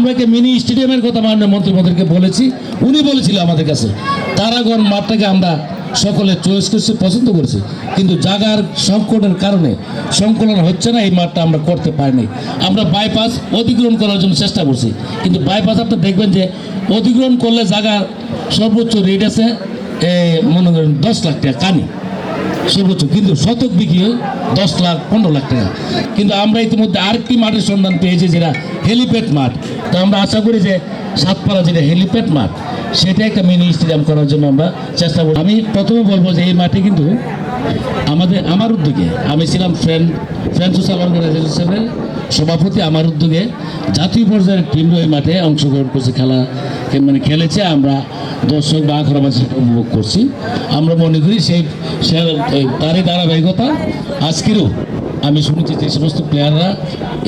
আমরা একটা মিনি স্টেডিয়ামের কথা মাননীয় মন্ত্রী মন্ত্রীকে বলেছি, উনি বলেছিল আমাদের কাছে তারাগণ মাঠটাকে আমরা সকলে চয়েস করছি, পছন্দ করেছি, কিন্তু জাগার সংকটের কারণে সংকলন হচ্ছে না, এই মাঠটা আমরা করতে পারিনি। আমরা বাইপাস অধিগ্রহণ করার জন্য চেষ্টা করছি, কিন্তু বাইপাস আপনি দেখবেন যে অধিগ্রহণ করলে জাগার সর্বোচ্চ রেট আছে মনে করেন দশ লাখ টাকা, কানি। সর্বোচ্চ। কিন্তু শতক বিক্রি হয় দশ লাখ, পনেরো লাখ টাকা। কিন্তু আমরা ইতিমধ্যে আরেকটি মাঠের সন্ধান পেয়েছি যেটা হেলিপ্যাড মাঠ। তো আমরা আশা করি যে সাতপাড়া যেটা হেলিপ্যাড মাঠ, সেটা একটা মিনি স্টেডিয়াম করার জন্য আমরা চেষ্টা করব। আমি প্রথমে বলব যে এই মাঠে কিন্তু আমাদের, আমার উদ্যোগে আমি ছিলাম ফ্রেন্ড ফ্রেন্ড সোশ্যাল অর্গানাইজেশনের সভাপতি আমার উদ্যোগে জাতীয় পর্যায়ের টিম ওই মাঠে অংশগ্রহণ করছে, খেলা মানে খেলেছে। আমরা দর্শক বা আখড়াবাসী উপভোগ করছি। আমরা মনে করি সেই তারই ধারাবাহিকতা। আজকেরও আমি শুনেছি যে সমস্ত প্লেয়াররা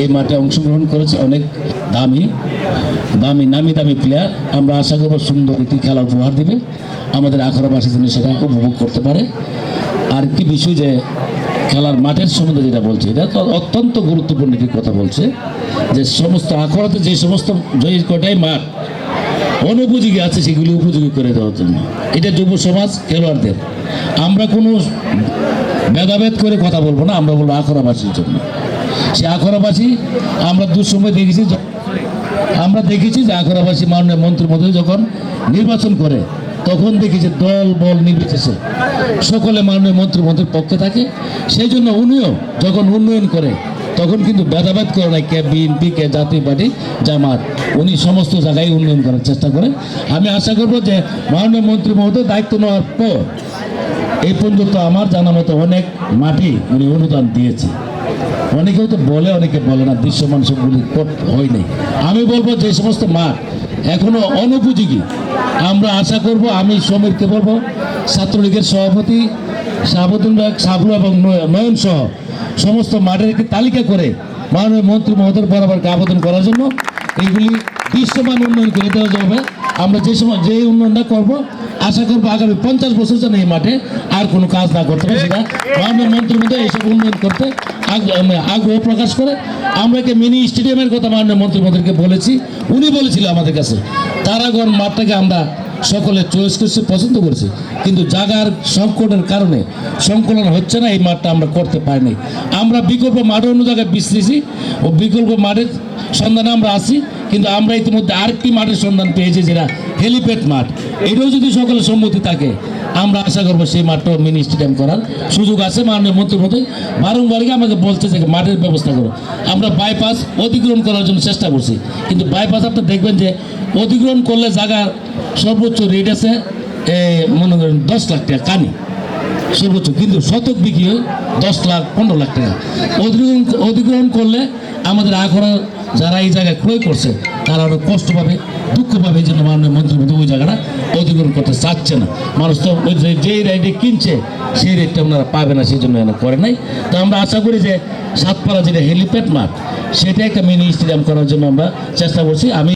এই মাঠে অংশগ্রহণ করেছে, অনেক দামি দামি, নামি দামি প্লেয়ার আমরা আশা করব সুন্দর একটি খেলা উপহার দিবে। আমাদের আখড়াবাসী যেন সেটা উপভোগ করতে পারে। আর কি বিষয় যে খেলার মাঠের সম্বন্ধে যেটা বলছে, এটা তো অত্যন্ত গুরুত্বপূর্ণ একটি কথা বলছে। যে সমস্ত আখড়াতে যে সমস্ত যে কটাই মাঠ অনুপযোগী আছে সেগুলি উপযোগী করে দেওয়ার জন্য। এটা যুব সমাজ, খেলোয়াড়দের। আমরা কোনো ভেদাভেদ করে কথা বলব না, আমরা বলব আখড়াবাসীর জন্য। সে আখড়াবাসী আমরা দুঃসময় দেখেছি আমরা দেখেছি যে আখড়াবাসী মাননীয় মন্ত্রী মহোদয় যখন নির্বাচন করে, তখন দেখি যে দল, বল নির্বিশেষে সকলে মাননীয় মন্ত্রী মন্ত্রীর পক্ষে থাকে। সেই জন্য উনিও যখন উন্নয়ন করে তখন কিন্তু ভেদাভেদ করে না কে বিএনপি, কে জাতীয় পার্টি, জামাত। উনি সমস্ত জায়গায় উন্নয়ন করার চেষ্টা করে। আমি আশা করব যে মাননীয় মন্ত্রী মহোদয় দায়িত্ব নেওয়ার পর এই পর্যন্ত আমার জানা মতো অনেক মাটি উনি অনুদান দিয়েছে। অনেকেও তো বলে, অনেকে বলে না, দৃশ্যমান সবগুলি কর- হয় আমি বলব যে সমস্ত মাঠ এখনও অনুপযোগী। আমরা আশা করব, আমি সমীরকে বলব, ছাত্রলীগের সভাপতি শাহাবুদ্দিন বাগ সাবরু এবং নয়- নয়ন সহ সমস্ত মাঠের একটি তালিকা করে মাননীয় মন্ত্রী মহোদয় বরাবরকে আবেদন করার জন্য এইগুলি দৃশ্যমান উন্নয়ন করে দেওয়া যাবে। আমরা যে সময় যে উন্নয়নটা করব, আশা করব আগামী পঞ্চাশ বছর যেন এই মাঠে আর কোনো কাজ না করতে পারে। সেটা মাননীয় মন্ত্রীর মধ্যে এইসব উন্নয়ন করতে মানে আগ্রহ প্রকাশ করে আমরা একটা মিনি স্টেডিয়ামের কথা মাননীয় মন্ত্রী মন্ত্রীকে বলেছি। উনি বলেছিল আমাদের কাছে, তারাগণ মাঠটাকে আমরা সকলে চয়েস করছে, পছন্দ করছে। কিন্তু জাগার সংকটের কারণে সংকলন হচ্ছে না, এই মাঠটা আমরা করতে পারিনি। আমরা বিকল্প মাঠে অন্য জায়গায় বিশ্লেষি ও বিকল্প মাঠের সন্ধানে আমরা আসি কিন্তু আমরা ইতিমধ্যে আরেকটি মাঠের সন্ধান পেয়েছি যেটা হেলিপ্যাড মাঠ। এটাও যদি সকলের সম্মতি থাকে, আমরা আশা করব সেই মাঠটাও মিনি স্টেডিয়াম করার সুযোগ আছে মাননীয় মন্ত্রী মধ্যে বারংবারই আমাকে বলছে যে মাঠের ব্যবস্থা করো। আমরা বাইপাস অধিগ্রহণ করার জন্য চেষ্টা করছি। কিন্তু বাইপাস আপনি দেখবেন যে অধিগ্রহণ করলে জায়গার সর্বোচ্চ রেট আছে মনে করেন দশ লাখ টাকা, কানি। সর্বোচ্চ, কিন্তু শতক বিক্রি হয় দশ লাখ, পনেরো লাখ টাকা। অধিগ্রহণ অধিগ্রহণ করলে আমাদের আখড়া যারা এই জায়গায় ক্রয় করছে, তারা আরও কষ্ট পাবে, দুঃখ পাবে, এই জন্য মাননীয় মন্ত্রী ওই জায়গাটা অধিগ্রহণ করতে চাচ্ছে না। মানুষ তো যেই রেটে কিনছে, সেই রেটটা আপনারা পাবে না, সেই জন্য এনে করে নাই। তো আমরা আশা করি যে সাতপাড়া যেটা হেলিপ্যাড মাঠ, সেটা একটা মিনি স্টেডিয়াম করার জন্য আমরা চেষ্টা করছি। আমি